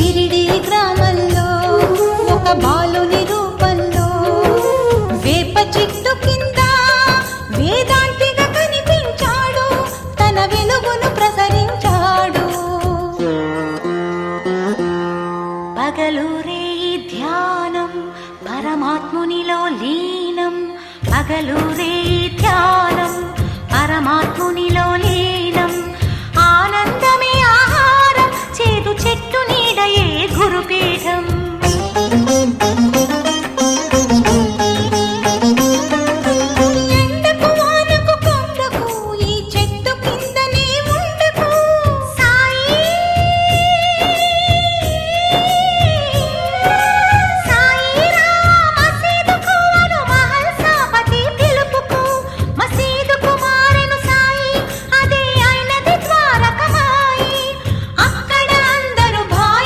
షిరిడి గ్రామంలో ఒక బాలుని రూపంలో వేప చెట్టు కింద వేదాంతిగా కనిపించాడు తన వెలుగును ప్రసరించాడు. పగలూరే ధ్యానం పరమాత్మునిలో లీనం. పగలూరే ధ్యానం పరమాత్మునిలో Come